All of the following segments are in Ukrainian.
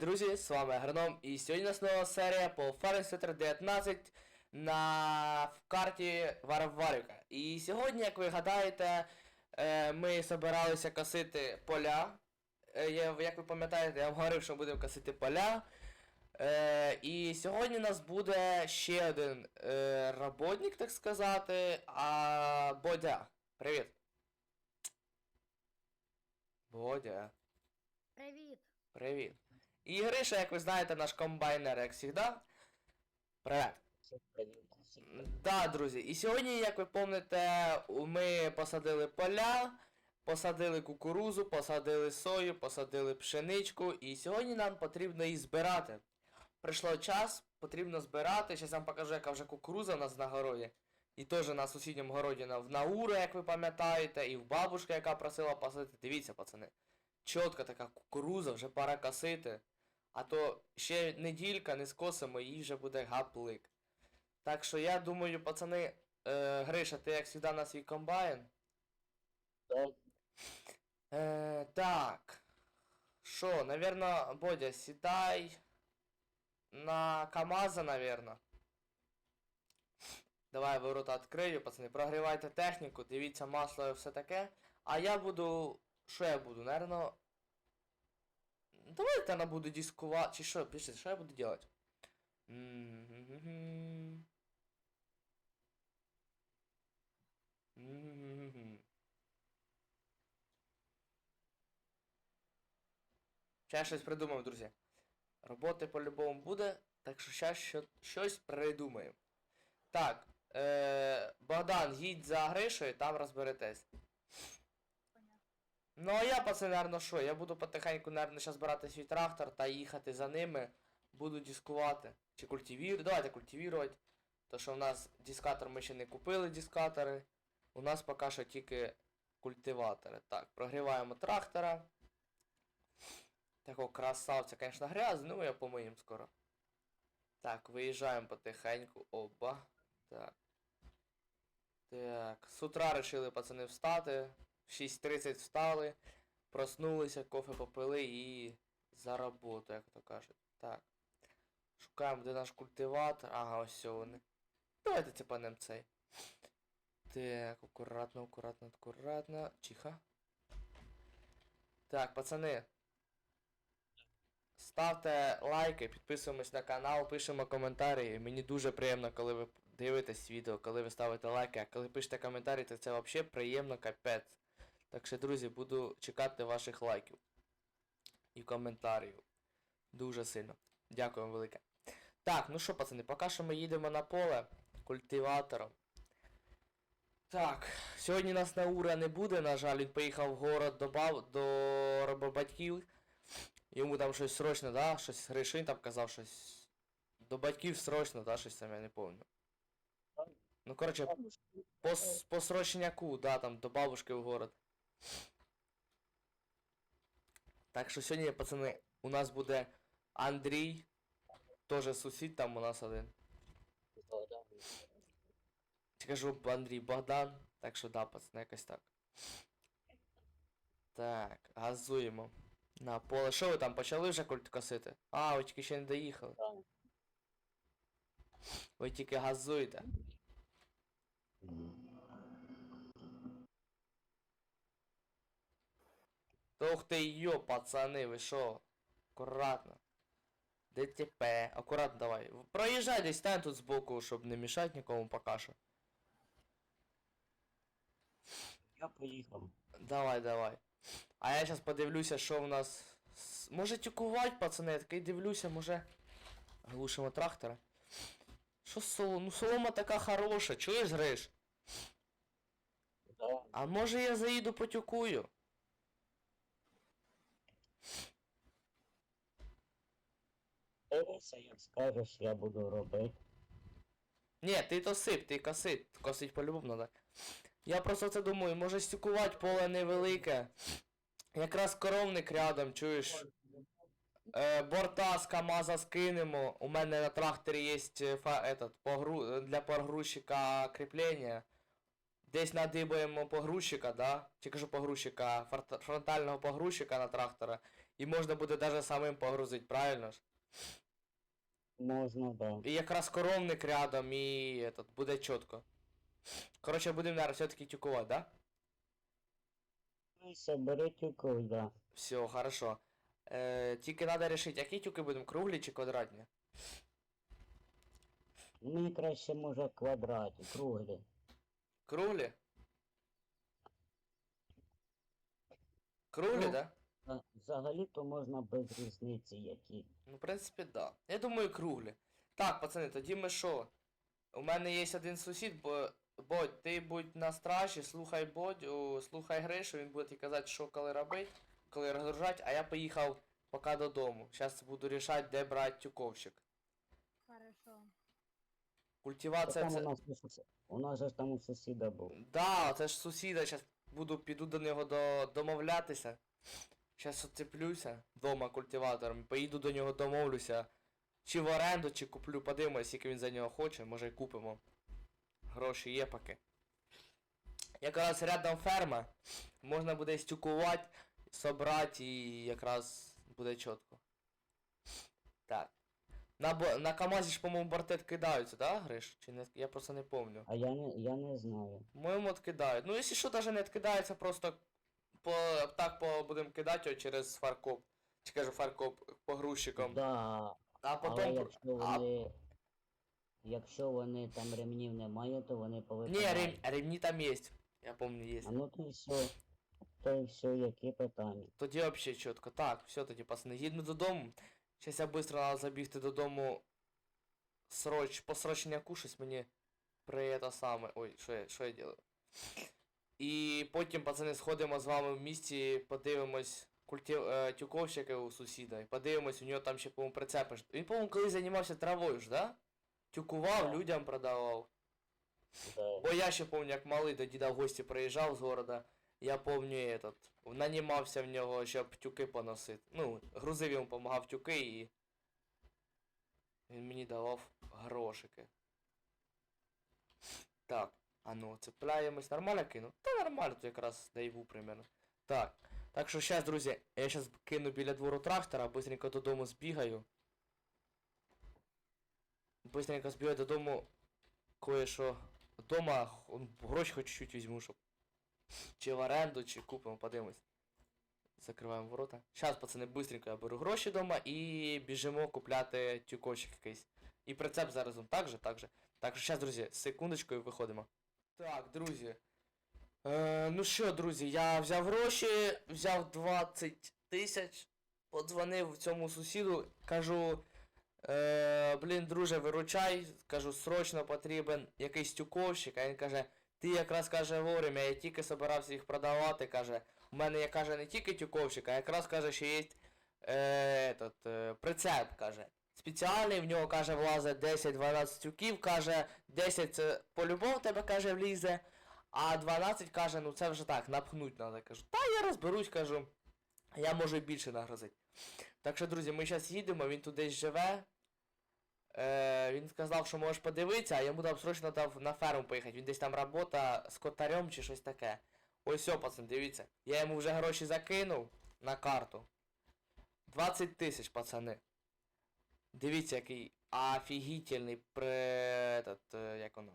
Друзі, з вами Агроном і сьогодні у нас нова серія по Farming Center 19 на в карті Варварюка. І сьогодні, як ви гадаєте, ми збиралися косити поля. Я- Як ви пам'ятаєте, я вам говорив, що будемо косити поля. І сьогодні у нас буде ще один роботник, так сказати. А Бодя. Привіт. Бодя. Привіт. Привіт. І Гриша, як ви знаєте, наш комбайнер, як завжди. Привет. Так, друзі. І сьогодні, як ви пам'ятаєте, ми посадили поля, посадили кукурузу, посадили сою, посадили пшеничку. І сьогодні нам потрібно її збирати. Прийшло час, потрібно збирати. Зараз я вам покажу, яка вже кукуруза у нас на городі. І теж на сусідньому городі в Наура, як ви пам'ятаєте, і в бабушка, яка просила посадити. Дивіться, пацани. Чітка така кукуруза, вже пора косити. А то ще неділька не скосимо, і вже буде гаплик. Так що я думаю, пацани, е, Гриша, ти як завжди на свій комбайн. Е, так. Що, наверно, Бодя, сідай на КамАЗа, наверно. Давай ворота відкрию, пацани. Прогрівайте техніку, дивіться масло і все таке. А я буду. Що я буду? Наверно. Давайте я буду дискувати. Чи що? Пишіть, що я буду делать? Ще щось придумав, друзі. Роботи по-любому буде, так що зараз що, щось придумаємо. Так, е, Богдан, їдь за Гришою, там розберетесь. Ну а я, пацани, наверно, що? Я буду потихеньку, наверно, зараз брати свій трактор та їхати за ними. Буду дискувати. Чи культивірувати. Давайте культивірувати. То що в нас дискатор ми ще не купили дискатори. У нас поки що тільки культиватори. Так, прогріваємо трактора. Такого красавця, звісно, грязний, ну я помиємо скоро. Так, виїжджаємо потихеньку. Оба. Так. Так. З утра решили пацани встати. В 6.30 встали. Проснулися, кофе попили і за роботу, як то кажуть. Так. Шукаємо, де наш культиватор. Ага, ось вони. Давайте цепанем цей. Так, акуратно, акуратно, акуратно. Тихо. Так, пацани. Ставте лайки, підписуємось на канал, пишемо коментарі. Мені дуже приємно, коли ви дивитесь відео, коли ви ставите лайки, а коли пишете коментарі, то це взагалі приємно капець. Так що, друзі, буду чекати ваших лайків і коментарів. Дуже сильно. Дякую вам велике. Так, ну що, пацани, поки що ми їдемо на поле культиватором. Так, сьогодні нас Наура не буде, на жаль, він поїхав в город до, баб... до робобатьків. Йому там щось срочно, да? Щось Гришин там казав щось. До батьків срочно, да, щось там я не пам'ятаю. Ну, коротше, по, по срочняку, да, там до бабушки в город. Так що сьогодні, пацани, у нас буде Андрій, теж сусід там у нас один. Кажу Андрій Богдан. Так що да, пацани, якось так. Так, газуємо. На поле. Що ви там почали вже культ косити? А, ви тільки ще не доїхали. Ви тільки газуєте. Ух ти йо, пацани, ви що? Акуратно. ДТП. Акуратно давай. Проїжджай десь стань тут збоку, щоб не мішати нікому поки що. Я поїхав. Давай, давай. А я зараз подивлюся, що в нас. Може тюкувати, пацани, я такий дивлюся, може. Глушимо трактора. Що з солом? Ну солома така хороша, чуєш, Гриш? Да. А може я заїду потюкую? Дивися, як скажеш, я буду робити. Ні, ти то сип, ти косить. Косить по-любому надо. Я просто це думаю, може стюкувати поле невелике. Якраз коровник рядом, чуєш? Е, борта з КамАЗа скинемо. У мене на тракторі є е, фа, этот, погру... для погрузчика кріплення. Десь надибаємо погрузчика, да? Чи кажу погрузчика, фронтального погрузчика на трактора. І можна буде даже самим погрузити, правильно ж? Можна, да. І якраз коровник рядом і этот, буде чітко. Коротше, будемо, наверное, все-таки тюкувати, да? Ну, собери тюков, да. Все, хорошо. Е, тільки треба рішити, які тюки будемо, круглі чи квадратні? Мені краще може квадраті, круглі. Круглі? Круглі, Ну. да? Взагалі-то можна без різниці які. Ну, в принципі, да. Я думаю, круглі. Так, пацани, тоді ми що? У мене є один сусід, бо. Бодь, ти будь на стражі, слухай Бодю, слухай Гришу, він буде тобі казати, що коли робити, коли розгружати, а я поїхав поки додому. Зараз буду рішати, де брати тюковщик. Культивація у це. нас, у нас же ж там у сусіда був. Да, це ж сусіда, зараз буду піду до нього до, домовлятися. Зараз оцеплюся вдома культиватором, поїду до нього домовлюся. Чи в оренду, чи куплю, подивимось, скільки він за нього хоче, може й купимо. Гроші є поки. Якраз рядом ферма. Можна буде стюкувати, собрати і якраз буде чітко. Так. На, бо- на КАМАЗі ж, по-моєму, борти кидаються, да, Гриш? Чи не? Я просто не помню. А я не, я не знаю. Моєму откидають. Ну, якщо що, даже не откидається, просто по, так по, будемо кидати його через фаркоп. Чи кажу фаркоп погрузчиком. Да, А але потім. якщо а- вони... Якщо вони там ремнів немає, то вони Ні, повипадають. рем... ремні там є. Я пам'ятаю, є. А ну то й все. То й все, які питання. Тоді взагалі чітко. Так, все тоді, пацани, їдемо додому. Зараз я швидко треба забігти додому. Сроч, по срочняку щось мені при це саме. Ой, що я, що я делаю? І потім, пацани, сходимо з вами в місті, подивимось культі... е, тюковщика у сусіда. І подивимось, у нього там ще, по-моєму, прицепи. Він, по-моєму, колись займався травою ж, да? Тюкував, Да. людям продавав. Да. Бо я ще пам'ятаю, як малий до діда в гості приїжджав з города. Я пам'ятаю этот, нанімався в нього, щоб тюки поносити. Ну, грузив йому допомагав тюки і. Він мені давав грошики. Так, а ну, цепляємось. Нормально кину? Та нормально, тут якраз дайву примерно. Так. Так що зараз, друзі, я зараз кину біля двору трактора, быстренько додому збігаю. Быстренько збігаю додому кое-що Дома х- он, гроші хоч чуть-чуть візьму, щоб. чи в оренду, чи купимо, подивимось. Закриваємо ворота. Зараз, пацани, быстренько я беру гроші вдома і біжимо купляти тюкочок якийсь. І прицеп зараз так же, так же. Так що зараз, друзі, секундочку і виходимо. Так, друзі. Е, ну що, друзі, я взяв гроші, взяв 20 тисяч, подзвонив цьому сусіду, кажу. Е, блін, друже, виручай, кажу, срочно потрібен якийсь тюковщик, а він каже, ти якраз каже вовремя, я тільки собирався їх продавати, каже, у мене є, каже, не тільки тюковщик, а якраз каже, що є е, этот, е, прицеп, каже. Спеціальний, в нього, каже, влазить 10-12 тюків, каже, 10 це по-любому тебе, каже, влізе, а 12 каже, ну це вже так, напхнуть треба. Кажу, та я розберусь, кажу, я можу і більше нагрузити. Так що, друзі, ми зараз їдемо, він десь живе. Е, він сказав, що можеш подивитися, а йому там срочно дав на ферму поїхати. Він десь там робота з котарем чи щось таке. Ось все, пацан, дивіться. Я йому вже гроші закинув на карту. 20 тисяч, пацани. Дивіться, який офігітельний при... Этот, е, як воно.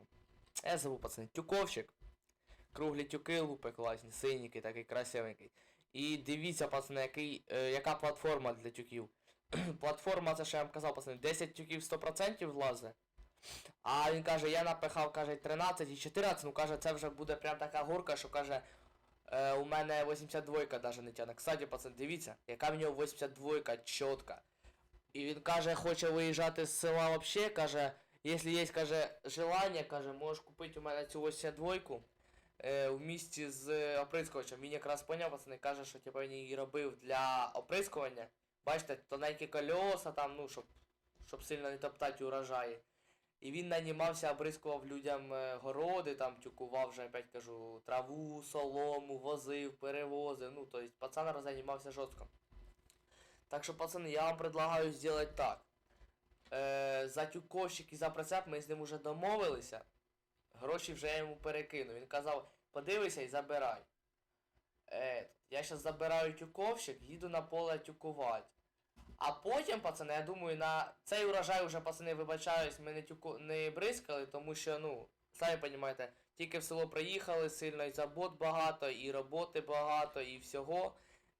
Я забув, пацани, тюковщик. Круглі тюки лупи класні, синенький, такий красивенький. І дивіться, пацани, який, е, яка платформа для тюків. Платформа, це що я вам казав, пацани, 10 тюків 100% влазить. А він каже, я напихав, каже, 13 і 14, ну каже, це вже буде прям така горка, що каже, е, у мене 82 даже не тягне. Кстати, пацан, дивіться, яка в нього 82 чітка. І він каже, хоче виїжджати з села вообще, каже, якщо є, каже, желання, каже, можеш купити у мене цю 82 е, в місті з оприскувачем. Він якраз поняв, пацани, каже, що типу він її робив для оприскування. Бачите, тоненькі кольоса там, ну, щоб, щоб сильно не топтати урожаї. І він нанімався, обрискував людям е, городи, там тюкував вже, опять кажу, траву, солому, возив, перевозив. Ну, то есть пацан роззанімався жорстко. Так що, пацани, я вам предлагаю зробити так. Е, за тюковщик і за прицеп ми з ним уже домовилися. Гроші вже я йому перекину. Він казав, подивися і забирай. Е, я зараз забираю тюковщик, їду на поле тюкувати. А потім, пацани, я думаю, на цей урожай вже, пацани, вибачаюсь, ми не, тюку... не бризкали, тому що, ну, самі розумієте, тільки в село приїхали, сильно і забот багато, і роботи багато, і всього.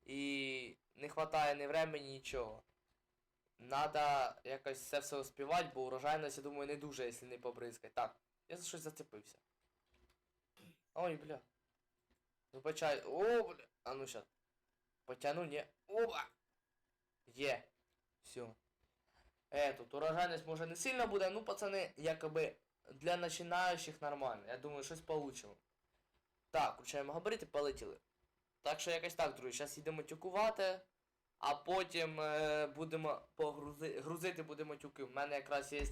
І не вистачає ні времени, нічого. Надо якось це все успівати, бо урожайність, я думаю, не дуже, якщо не побризкать. Так, я за щось зацепився. Ой, бля. Вибачай. О, бля. А ну щас. Потяну, не. Опа! Є. Все. Е, тут урожайність може не сильно буде, ну, пацани, якоби для починаючих нормально. Я думаю, щось получимо. Так, включаємо габарити, полетіли. Так що якось так, друзі, зараз їдемо тюкувати, а потім е, будемо погрузи... грузити будемо тюки. У мене якраз є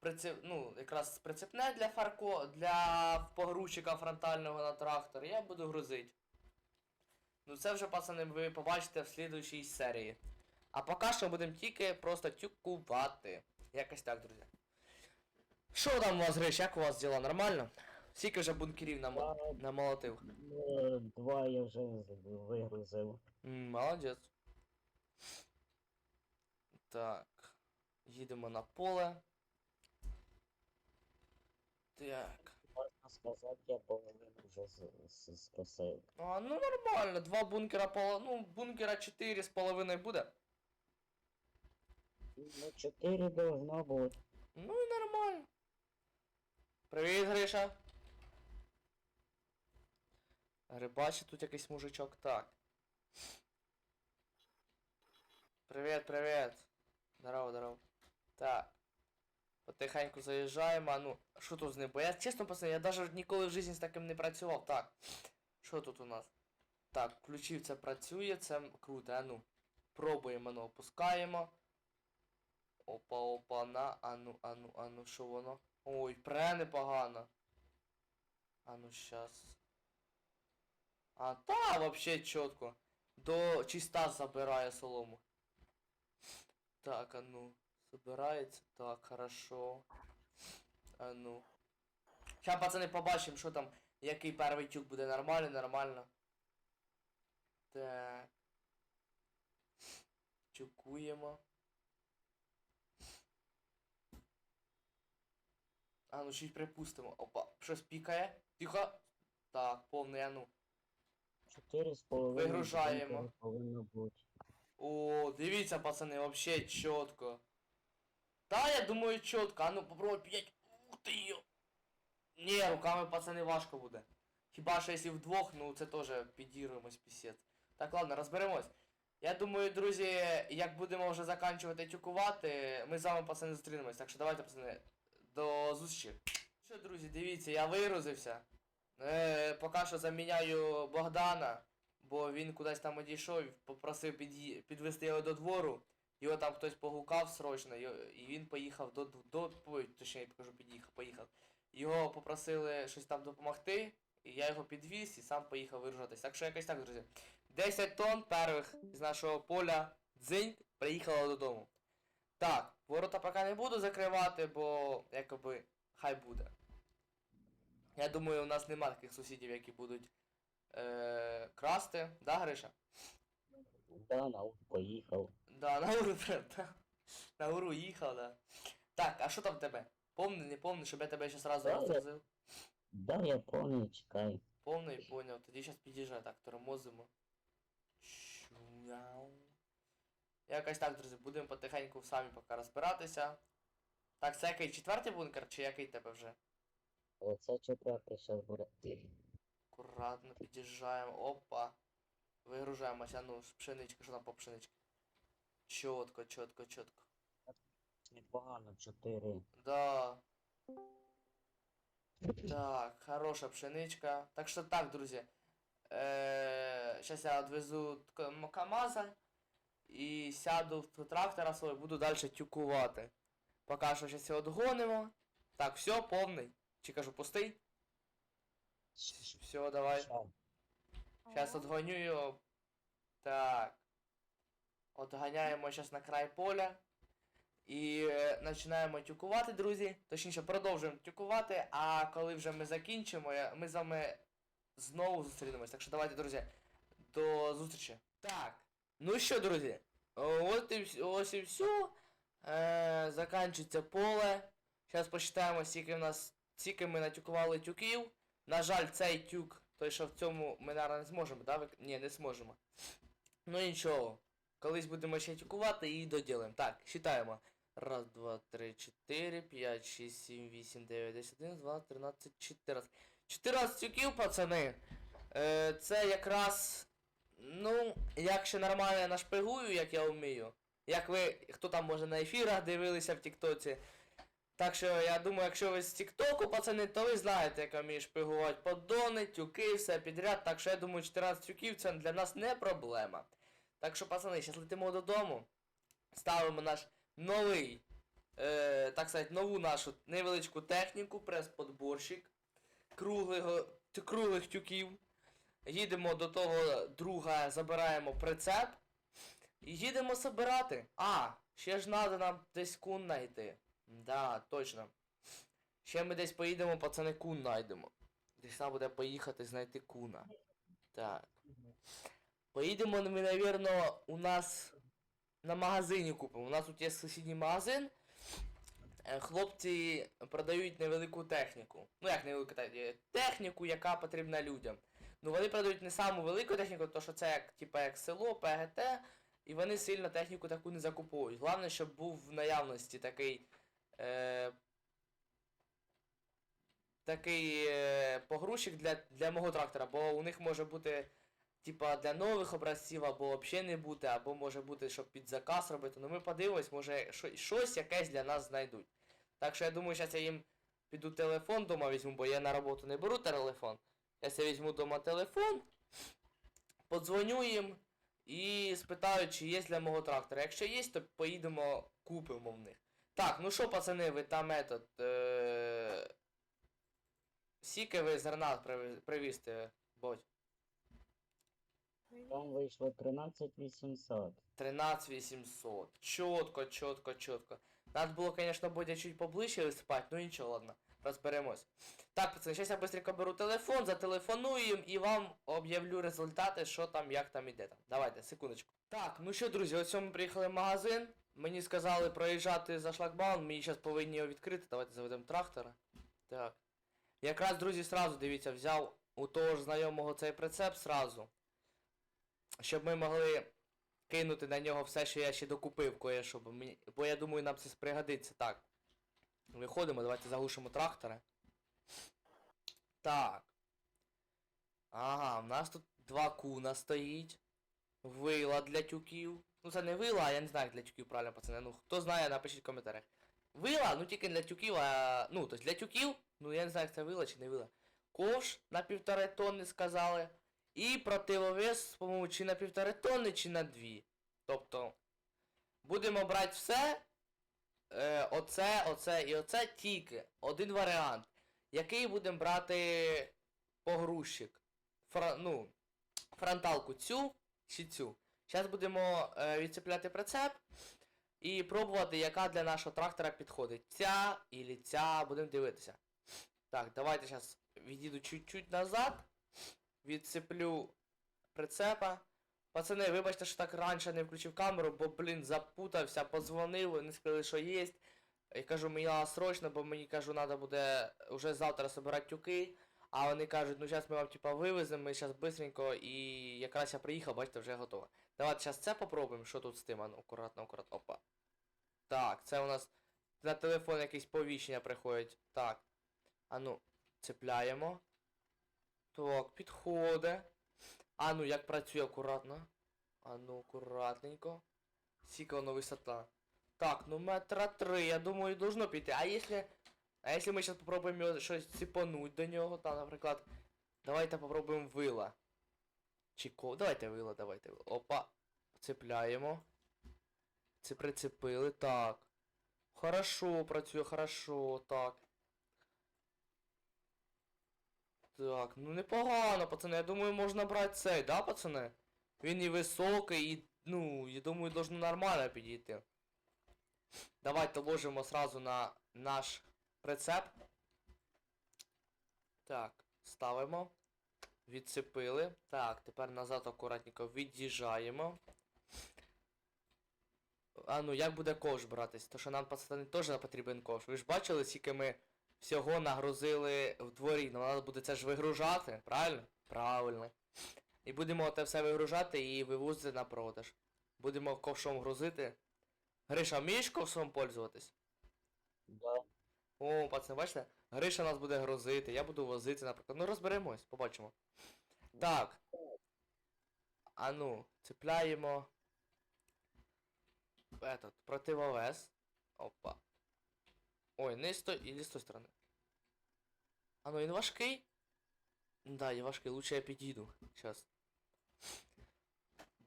прицеп... ну, якраз прицепне для фарко, для погрузчика фронтального на трактор, я буду грузити. Ну це вже, пацани, ви побачите в слідуючій серії. А поки що будемо тільки просто тюкувати. Якось так, друзі. Що там у вас, Гриш, як у вас діла? Нормально? Скільки вже бункерів нам... Намолотив? е, Два я вже вигрузив. М, Молодець. Так. Їдемо на поле. Так. Можна сказати, я половину вже з- з- скосив. А, ну нормально, два бункера поло... Ну, бункера 4 з половиною буде. Ну, чотири должно бути. Ну і нормально. Привіт, Гриша. Рибачить тут якийсь мужичок. Так. Привіт, привіт. Здорово, здорово. Так. Потихеньку заїжджаємо. А ну, що тут з ним? Бо я чесно пацани, я навіть ніколи в житті з таким не працював. Так. Що тут у нас? Так, включив це працює, це круто, а ну. Пробуємо, ну, опускаємо. Опа, опа, на, ану, ану, ану, що воно? Ой, пре непогано. Ану, щас. А, та, вообще чітко. До чиста забирає солому. Так, а ну. Забирається. Так, хорошо. А ну. Ща, пацани, побачимо, що там, який перший тюк буде нормально, нормально. Так. Тюкуємо. А ну щось припустимо. Опа, щось пікає. Тихо. Так, повний, а ну. Чотири з половиною. Вигружаємо. Повинно бути. О, дивіться, пацани, вообще чітко. Та, я думаю, чітко. А ну попробуй підняти. Ух ти йо. Ні, руками, пацани, важко буде. Хіба що якщо вдвох, ну це теж підірвемось пісець. Так, ладно, розберемось. Я думаю, друзі, як будемо вже заканчувати тюкувати, ми з вами, пацани, зустрінемось. Так що давайте, пацани, до зустрічі. Що, друзі, дивіться, я вигрузився. Е, поки що заміняю Богдана, бо він кудись там одійшов, попросив під'ї- підвести його до двору. Його там хтось погукав срочно, і він поїхав до, до точніше, я покажу, під'їхав, поїхав. Його попросили щось там допомогти, і я його підвіз і сам поїхав вигружатись. Так що якось так, друзі. 10 тонн перших з нашого поля дзинь приїхало додому. Так, ворота поки не буду закривати, бо якоби хай буде. Я думаю, у нас нема таких сусідів, які будуть е- красти, да, Гриша? Да, на ут поїхав. Да, на уру да. На уру їхав, да. Так, а що там в тебе? Повний, не повний, щоб я тебе ще сразу Да, я- розгрузив? Да, я помню, чекай. Повний, поняв. Тоді зараз під'їжджай, так, тормозимо. Чуяу. Якось так, друзі, будемо потихеньку самі поки розбиратися. Так, це який четвертий бункер, чи який тебе вже? Оце четвертий зараз буде. Аккуратно під'їжджаємо. Опа. Вигружаємося. Ну, з пшенички, що там по пшенички? Чітко, чітко, чітко. Непогано, чотири. Да. Так, хороша пшеничка. Так що так, друзі. Е, Сейчас я відвезу КамАЗа і сяду в трактора свій, буду далі тюкувати. Поки що зараз його догонимо. Так, все, повний. Чи кажу пустий? Все, давай. Сейчас отгоню його. Так. Отганяємо зараз на край поля. І е, починаємо тюкувати, друзі. Точніше, продовжуємо тюкувати, а коли вже ми закінчимо, ми з вами знову зустрінемось. Так що давайте, друзі, до зустрічі. Так. Ну що, друзі, от і ось і все. Е, заканчується поле. Зараз посчитаємо, скільки в нас, скільки ми натюкували тюків. На жаль, цей тюк, той, що в цьому ми, наверное, не зможемо, да? Ні, не зможемо. Ну нічого. Колись будемо ще тюкувати і доділимо. Так, считаємо. Раз, два, три, чотири, п'ять, шість, сім, вісім, дев'ять, десять, один, два, тринадцять, чотирнадцять. 14 тюків, пацани. Е, це якраз. Ну, як ще нормально нашпигую, як я вмію. Як ви, хто там може на ефірах дивилися в Тіктоці. Так що я думаю, якщо ви з Тіктоку, пацани, то ви знаєте, як я вмію шпигувати поддони, тюки, все підряд. Так що я думаю, 14 тюків це для нас не проблема. Так що, пацани, зараз летимо додому. Ставимо наш новий, е, так сказати, нову нашу невеличку техніку, прес-подборщик круглого, т- круглих тюків. Їдемо до того друга, забираємо прицеп. І їдемо собирати. А, ще ж треба нам десь кун знайти. Да, точно. Ще ми десь поїдемо, пацани, кун знайдемо. Десь треба буде поїхати знайти куна. Так. Поїдемо ми, навірно, у нас на магазині купимо. У нас тут є сусідній магазин. Е, Хлопці продають невелику техніку. Ну як невелику техніку? Техніку, яка потрібна людям. Ну вони продають не саму велику техніку, то що це як, типа, як село, ПГТ, і вони сильно техніку таку не закуповують. Головне, щоб був в наявності такий. Е, такий е, погрузчик для, для мого трактора, бо у них може бути. Типа для нових образців, або взагалі не бути, або може бути, щоб під заказ робити. Ну ми подивимось, може щось якесь для нас знайдуть. Так що я думаю, зараз я їм піду телефон дома візьму, бо я на роботу не беру телефон. Я візьму дома телефон, подзвоню їм і спитаю, чи є для мого трактора. Якщо є, то поїдемо, купимо в них. Так, ну що, пацани, ви там метод. Е... Скільки ви зерна привізти, бодь? Там вийшло 13 800. 13 800. Чітко, чітко, чітко. Надо було, конечно, Бодя чуть поближче виступати, ну нічого, ладно, розберемось. Так, пацани, зараз я быстренько беру телефон, зателефоную їм і вам об'явлю результати, що там, як там іде там. Давайте, секундочку. Так, ну що, друзі, ось ми приїхали в магазин. Мені сказали проїжджати за шлагбаум, мені зараз повинні його відкрити. Давайте заведемо трактора. Так. Якраз, друзі, сразу, дивіться, взяв у того ж знайомого цей прицеп сразу. Щоб ми могли кинути на нього все, що я ще докупив кое-що, бо, мені... бо я думаю, нам це пригодиться. Так. Виходимо, давайте заглушимо трактора. Так. Ага, в нас тут два куна стоїть. Вила для тюків. Ну це не вила, а я не знаю, як для тюків правильно, пацани. Ну хто знає, напишіть в коментарях. Вила, ну тільки для тюків, а. Ну, тобто для тюків, ну я не знаю, як це вила чи не вила. Ковш на півтори тонни сказали. І противовес, по-моєму, чи на півтори тонни, чи на дві. Тобто, будемо брати все. Е, оце, оце і оце тільки. Один варіант. Який будемо брати погрузчик. Фра, ну, фронталку цю чи цю. Зараз будемо е, відцепляти прицеп і пробувати, яка для нашого трактора підходить. Ця і ця, будемо дивитися. Так, давайте зараз відійду чуть-чуть назад відсиплю прицепа. Пацани, вибачте, що так раніше не включив камеру, бо, блін, запутався, позвонив, вони сказали, що є. Я кажу, мені срочно, бо мені кажу, треба буде вже завтра збирати тюки. А вони кажуть, ну зараз ми вам типа вивеземо, ми зараз быстренько і якраз я приїхав, бачите, вже готово. Давайте зараз це попробуємо, що тут з тим, а ну, акуратно, акуратно. Опа. Так, це у нас на телефон якісь повіщення приходять. Так. А ну, цепляємо. Так, підходить. А ну, як працює акуратно. А ну, акуратненько. Скільки воно висота. Так, ну метра три, я думаю, должно піти. А якщо... А якщо ми зараз попробуємо його щось ціпануть до нього, там, наприклад. Давайте попробуємо вила. Чи ко... Давайте вила, давайте вила. Опа. Цепляємо. Це прицепили, так. Хорошо, працює, хорошо, так. Так, ну непогано, пацани. Я думаю, можна брати цей, да, пацани? Він і високий, і, ну, я думаю, должно нормально підійти. Давайте ложимо сразу на наш прицеп. Так, ставимо. Відцепили. Так, тепер назад акуратненько від'їжджаємо. А ну, як буде ковш братись? То що нам, пацани, теж потрібен ковш. Ви ж бачили, скільки ми всього нагрузили в дворі. Нам треба буде це ж вигружати, правильно? Правильно. І будемо те все вигружати і вивозити на продаж. Будемо ковшом грузити. Гриша, вмієш ковшом пользуватись? Да. О, пацани, бачите? Гриша нас буде грузити, я буду возити, наприклад. Ну розберемось, побачимо. Так. А ну, цепляємо. Этот, противовес. Опа. Ой, не з той, і з той сторони. А ну він важкий? Да, і важкий, лучше я підійду. Щас.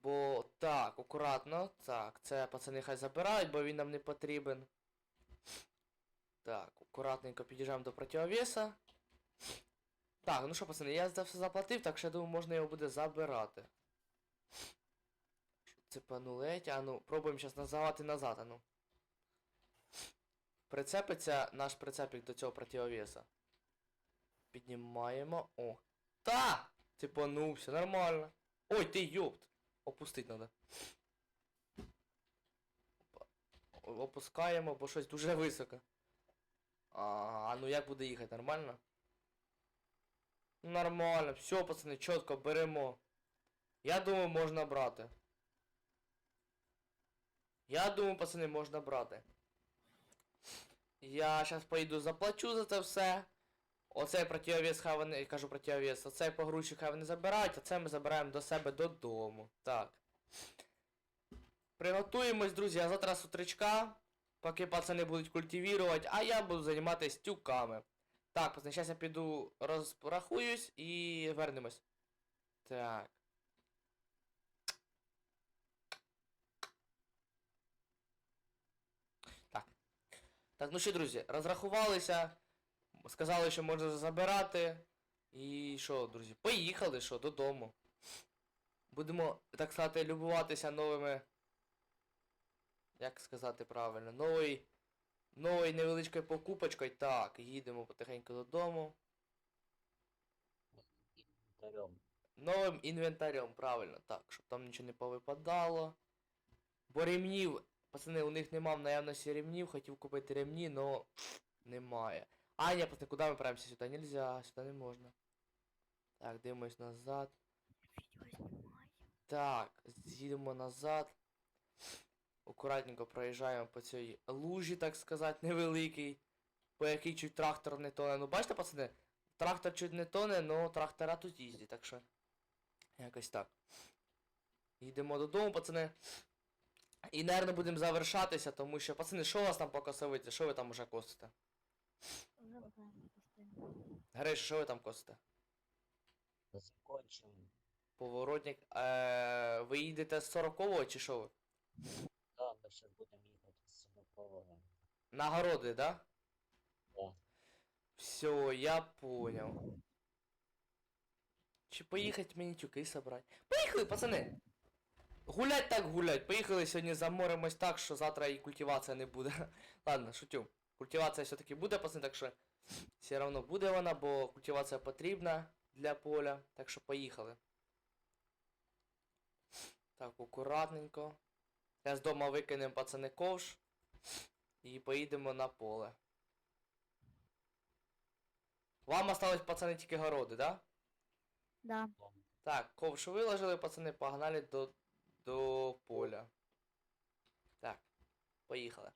Бо так, акуратно. Так, це пацани хай забирають, бо він нам не потрібен. Так, акуратненько під'їжджаємо до противовеса. Так, ну що, пацани, я за все заплатив, так що я думаю, можна його буде забирати. Цепанулеть, а ну, пробуємо зараз називати назад, а ну. Прицепиться наш прицепик до цього противовеса. Піднімаємо. О. Та! Цепанувся, нормально. Ой, ти йопт. Опустить надо. Опускаємо, бо щось дуже високо. А ну як буде їхати, нормально? Нормально, все, пацани, чітко беремо. Я думаю, можна брати. Я думаю, пацани, можна брати. Я зараз поїду заплачу за це все. Оцей противовес хай вони, я кажу противовес, оцей погрузчик хай вони забирають, а це ми забираємо до себе додому. Так. Приготуємось, друзі, а завтра з утречка, поки пацани будуть культивувати, а я буду займатися тюками. Так, зараз я піду розрахуюсь і вернемось. Так. Так, ну що, друзі, розрахувалися. Сказали, що можна забирати. І що, друзі, поїхали, що, додому. Будемо, так сказати, любуватися новими. Як сказати правильно? Новий. Новою невеличкою покупочкою. Так, їдемо потихеньку додому. Інвентарем. Новим інвентарем, правильно, так, щоб там нічого не повипадало. Бо ремнів, пацани, у них нема в наявності ремнів, хотів купити ремні, но немає. А, ні, пацани, куди ми прямся? Сюди нельзя, сюди не можна. Так, дивимось назад. Так, з'їдемо назад. Акуратненько проїжджаємо по цій лужі, так сказати, невеликий. По який чуть трактор не тоне. Ну бачите, пацани? Трактор чуть не тоне, но трактора тут їздять, так що. Якось так. Їдемо додому, пацани. І, наверное, будемо завершатися, тому що, пацани, що у вас там по косовиці? Що ви там уже косите? Гриш, що ви там косите? Закончимо. Поворотник. Е, ви їдете з 40-го чи що ви? Да, ми зараз будемо їхати з Синопового. На городи, да? Да. Все, я понял. Чи поїхати мені тюки собрати? Поїхали, пацани! Гулять так гулять. Поїхали сьогодні заморимось так, що завтра і культивація не буде. Ладно, шутю. Культивація все-таки буде, пацани, так що все одно буде вона, бо культивація потрібна для поля. Так що поїхали. Так, акуратненько. Зараз вдома викинемо пацани ковш. І поїдемо на поле. Вам осталось, пацани, тільки городи, да? Да. Так, ковш виложили, пацани, погнали до, до поля. Так, поїхали.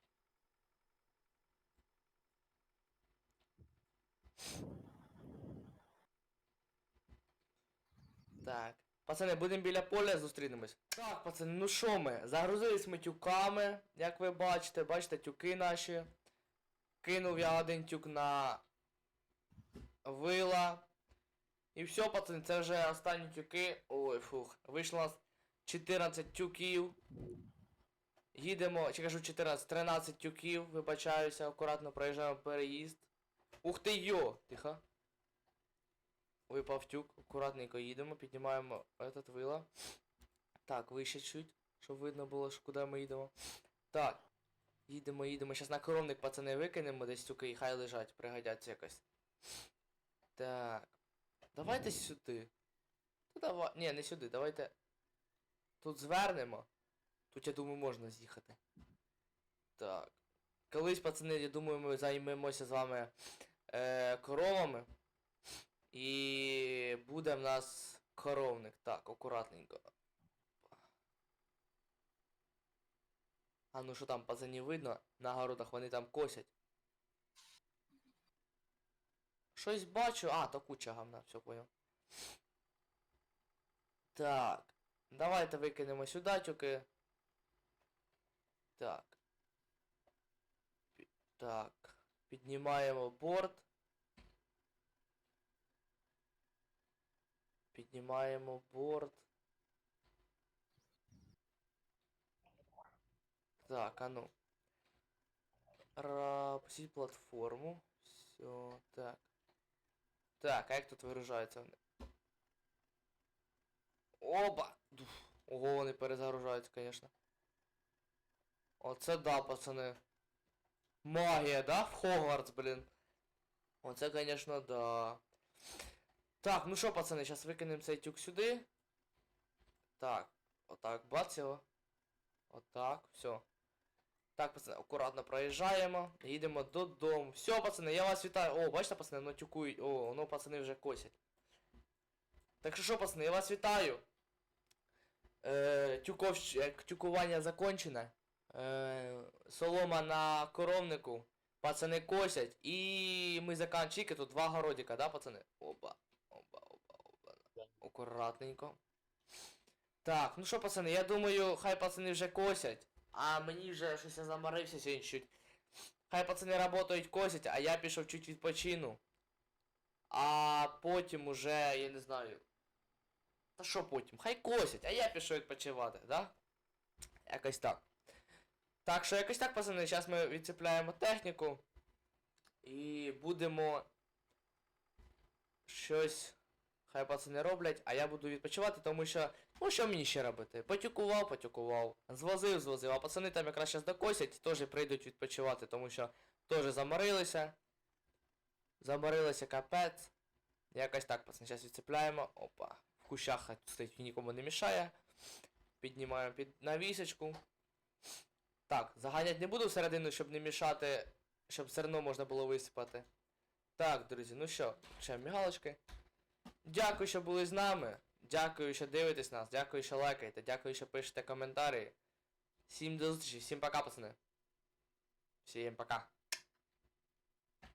Так. Пацани, будемо біля поля зустрінемось. Так, пацани, ну що ми? Загрузились ми тюками, як ви бачите, бачите, тюки наші. Кинув я один тюк на вила. І все, пацани, це вже останні тюки. Ой, фух. Вийшло нас 14 тюків. Їдемо, чи кажу 14, 13 тюків, вибачаюся, акуратно проїжджаємо переїзд. Ух ти йо! Тихо. Випав тюк, акуратненько їдемо, піднімаємо этот вила. Так, вище чуть, щоб видно було, що куди ми їдемо. Так. Їдемо, їдемо. Зараз на коровник пацани викинемо десь тюки і хай лежать, пригодяться якось. Так. Давайте сюди. Ну давай. Ні, не сюди, давайте. Тут звернемо. Тут, я думаю, можна з'їхати. Так. Колись, пацани, я думаю, ми займемося з вами е, коровами. І буде в нас коровник. Так, акуратненько. А ну що там, пацанів видно? На городах вони там косять. Щось бачу. А, то куча гамна, все понял. Так. Давайте викинемо сюди тюки. Так. Пі- Так. Піднімаємо борт. Піднімаємо борт. Так, а ну. Ра... Посіть платформу. Все, так. Так, а як тут вигружаються вони? Оба! Ого, вони перезагружаються, конечно. Оце да, пацани. Магія, да? В Хогвартс, блін. Оце, конечно, да. Так, ну що, пацани, зараз викинемо цей тюк сюди. Так, отак, бац його. Отак, все. Так, пацани, акуратно проїжджаємо. Їдемо додому. Все, пацани, я вас вітаю. О, бачите, пацани, ну тюкують. О, ну пацани вже косять. Так що що, пацани, я вас вітаю. Е, Тюкування закончене. Е, солома на коровнику. Пацани косять. І ми заканчики. Тут два городика, да, пацани? Оба. Оба, оба, оба. Акуратненько. Так, ну що, пацани, я думаю, хай пацани вже косять. А мені вже щось я заморився сьогодні чуть. Хай пацани работають, косять, а я пішов чуть відпочину. А потім уже, я не знаю. Та що потім? Хай косять, а я пішов відпочивати, да? Якось так. Так що якось так, пацани, зараз ми відцепляємо техніку. І будемо щось. Хай пацани роблять, а я буду відпочивати, тому що. Ну що мені ще робити? Потюкував, потюкував. Звозив, звозив, а пацани там якраз зараз докосять, теж прийдуть відпочивати, тому що теж заморилися. Заморилися капець. Якось так, пацани, зараз відцепляємо. Опа. Кущах стоїть нікому не мішає. Піднімаємо під навісочку. Так, заганять не буду всередину, щоб не мішати, щоб все одно можна було висипати. Так, друзі, ну що, ще мігалочки. Дякую, що були з нами. Дякую, що дивитесь нас. Дякую, що лайкаєте. Дякую, що пишете коментарі. Всім до зустрічі, всім пока, пацани. Всім пока.